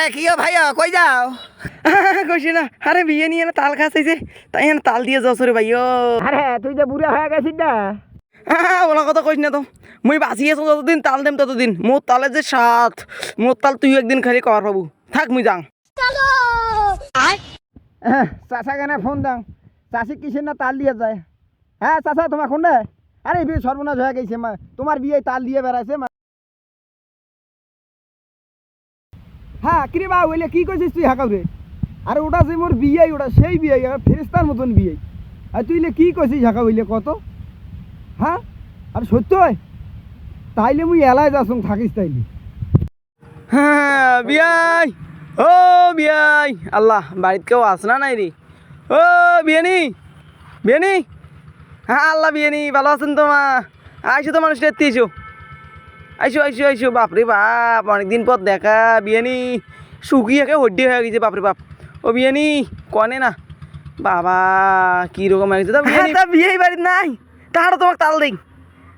আরে কি ও ভাইয়া কই যাও? কইছি না আরে বিয়ে নিয়ে না তাল খাইছে তাই না তাল দিয়ে যাও সরে ভাইও। আরে তুই যে বুড়া হয়ে গেছিস না? ওলা কথা কইস না তো। মুই বাঁচি আছো যতদিন তাল দেম ততদিন। মোর তালে যে সাত মোর তাল তুই একদিন খালি কর পাবু থাক মুই যাং। চাচা কেন ফোন দাও। চাষি কিসের না তাল দিয়ে যায়? হ্যাঁ চাচা তোমার ফোন দে আরে বিয়ে সর্বনাশ হয়ে গেছে মা। তোমার বিয়ে তাল দিয়ে বেড়াইছে হ্যাঁ কিরে বা, ওইলে কি কইছিস তুই হাকাও রে আরে ওটা যে মোর বিয়ে, ওটা সেই বিয়ে ফেরিস্তার মতন বিয়ে। আর তুই কি কইছিস হাকা হইলে কত? হ্যাঁ? আর সত্য তাইলে মুই এলাই যাসুন থাকিস তাইলে। হ্যাঁ বিয়াই। ও বিয়াই, আল্লাহ, বাড়িতে কেউ আস না নাই রে? ও বিয়ানি বিয়ানি। হ্যাঁ আল্লাহ, বিয়ানি, ভালো আছেন তো মা? আইসো তো মানুষ দেখতে এসো আইসো আইসো আইসো বাপরে বাপ অনেকদিন পর দেখা বিয়ানি শুকিয়ে একে হড্ডি হয়ে গেছে বাপরে বাপ ও বিয়ানি কনে না বাবা কি রকম হয়ে গেছে তা বিয়ানি তা বিয়ে বাড়িতে নাই তাহারও তোমাকে তাল দেই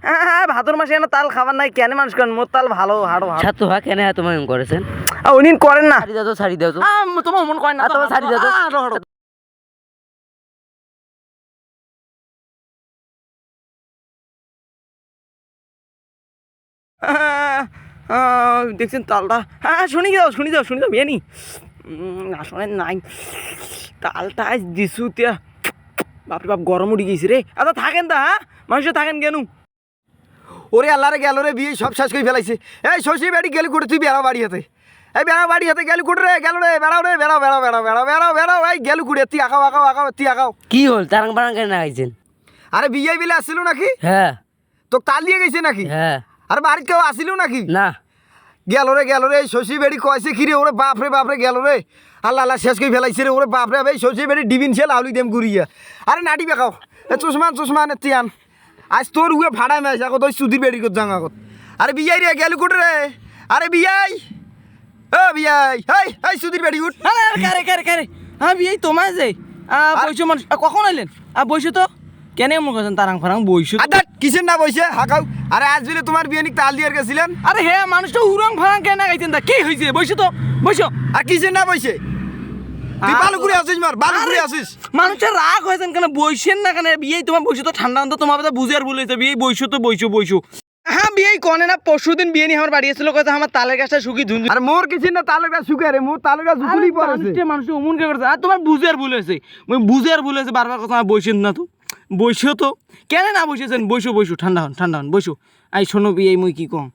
হ্যাঁ ভাদর মাসে এনে তাল খাবার নাই কেন মানুষ করেন মোর তাল ভালো হাড়ো হাড়ো ছাত্র হা কেন এত মন করেছেন উনি করেন না শাড়ি দাও তো শাড়ি দাও তো তোমার মন করেন না তোমার দাও তো। দেখছেন তালটা। হ্যাঁ শুনি যাও শুনি যাও শুনি যাও বিয়ানি না শোনেন নাই। তালটা আজ দিছু তিয়া বাপরে বাপ গরম উঠে গেছি রে। আচ্ছা থাকেন তা হ্যাঁ? মানুষের থাকেন কেন? ওরে আল্লাহরে গেল রে বিয়ে সব শেষ করে ফেলাইছে। এই শশী বাড়ি গেলি করে তুই বেড়া বাড়ি হাতে। এই বেড়া বাড়ি হাতে গেলি কুড়ে রে গেল রে বেড়াও রে বেড়াও বেড়াও বেড়াও বেড়াও বেড়াও বেড়াও এই গেলু কুড়ে তুই আঁকাও আঁকাও আঁকাও তুই আঁকাও। কি হল? তারাং বারাং কেন আইছেন? আরে বিয়ে বিলে আসছিল নাকি? হ্যাঁ। তো তাল দিয়ে গেছে নাকি? হ্যাঁ। আর বাড়িতে কেউ আসিল নাকি? না। গেল রে গেল রে শশী বেড়ি কয়েছে কি রে ওরে বাপ রে বাপ রে গেল রে। আল্লাহ আল্লাহ শেষ করে ফেলাইছে রে ওরে বাপ রে এই শশী বেড়ি ডিবিন ছেল আউলি দেম ঘুরিয়া। আরে নাটি বেকাও এ চুষমান চুষমান এ তিয়ান। আজ তোর উয়ে ভাড়া মেস আগত ওই সুধীর বেড়ি কর জাঙাগত আরে বিয়াই রে গেল কুটে রে। আরে বিয়াই ও বিয়াই হেই হেই সুধীর বেড়ি উঠ। আরে কারে কারে কারে। হ্যাঁ বিয়ে তোমার যে। বইছো মানুষ কখন আইলেন? আর বইছো তো? কেন এমন করছেন তারাং ফারাং? আদা কিসের না বইছে হাকাও আরে আজ বিলে তোমার বিয়ে নিক তাল দিয়ে গেছিলেন? আরে হ্যাঁ মানুষটা উরং ফারাং কেন গাইছেন তা? কি হয়েছে বইছো তো বইছো আর কিসের না বইছে তুই ভালো করে আসিস মার ভালো করে আসিস। মানুষের রাগ হয়েছেন কেন? বইছেন না কেন? বিয়ে তোমার বইছো তো ঠান্ডা তো তোমার কথা বুঝে আর বলেছে বিয়ে বইছো তো বইছো বইছো হ্যাঁ বিয়ে কনে না পরশু দিন বিয়ে নিয়ে আমার বাড়ি এসেছিল কথা আমার তালের গাছটা শুকি ঝুনঝুন আর মোর কিসের না তালের গাছ শুকে রে মোর তালের গাছ ঝুকুলি পড়েছে। মানুষ অমন কে করছে। আর তোমার বুঝে আর ভুল হয়েছে ওই বুঝে আর ভুল হয়েছে বারবার কথা বইছেন না তো। বইছো তো। কেন না বসেছেন? বইসো বইসো ঠান্ডা হন ঠান্ডা হন বইসো আই শোনো বিয়ে মুই কি কম?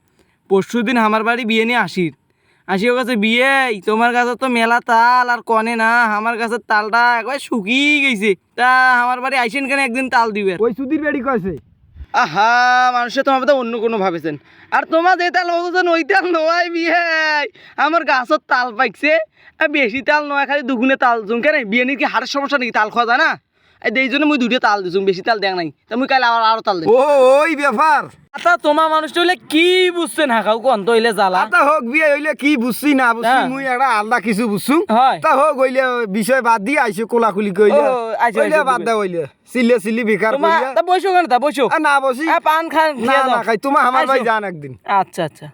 পরশু দিন আমার বাড়ি বিয়ে নিয়ে আসির। আসিও কাছে বিয়ে তোমার কাছে তো মেলা তাল আর কনে না আমার কাছে তালটা একবার শুকিয়ে গেছে। তা আমার বাড়ি আইসেন কেন একদিন তাল দিবে? ওই সুধীর বেড়ি কয়েছে। আহা মানুষে তোমার কথা অন্য কোনো ভাবেছেন। আর তোমার যে তাল বলছেন ওই তাল নয় বিয়ে। আমার গাছত তাল পাইছে আর বেশি তাল নয় খালি দুগুনে তাল জুম কেন বিয়ে নিয়ে কি হাড়ের সমস্যা নাকি? তাল খাওয়া যায় না? এই জন্য মুই দুটো তাল দিছুম বেশি তাল দেখ নাই। তা মুই কাল আবার আরও তাল দেব ও ওই ব্যাপার। আচ্ছা তোমার মানুষটা হইলে কি বুঝছেন হাকাও কোন? তো হইলে জ্বালা। তা হোক বিয়ে হইলে কি বুঝছি না বুঝছি হ্যাঁ। মুই একটা আলাদা কিছু বুঝছু। তা হোক হইলে বিষয় বাদ দিয়ে আইসে কোলাকুলি কইলে। হইলে বাদ দে হইলে। সিলে সিলি বেকার কইলে। তা বসো কেন তা বসো। না বসি। পান খান না না। খাই তোমার আমার ভাই। যান একদিন। আচ্ছা আচ্ছা।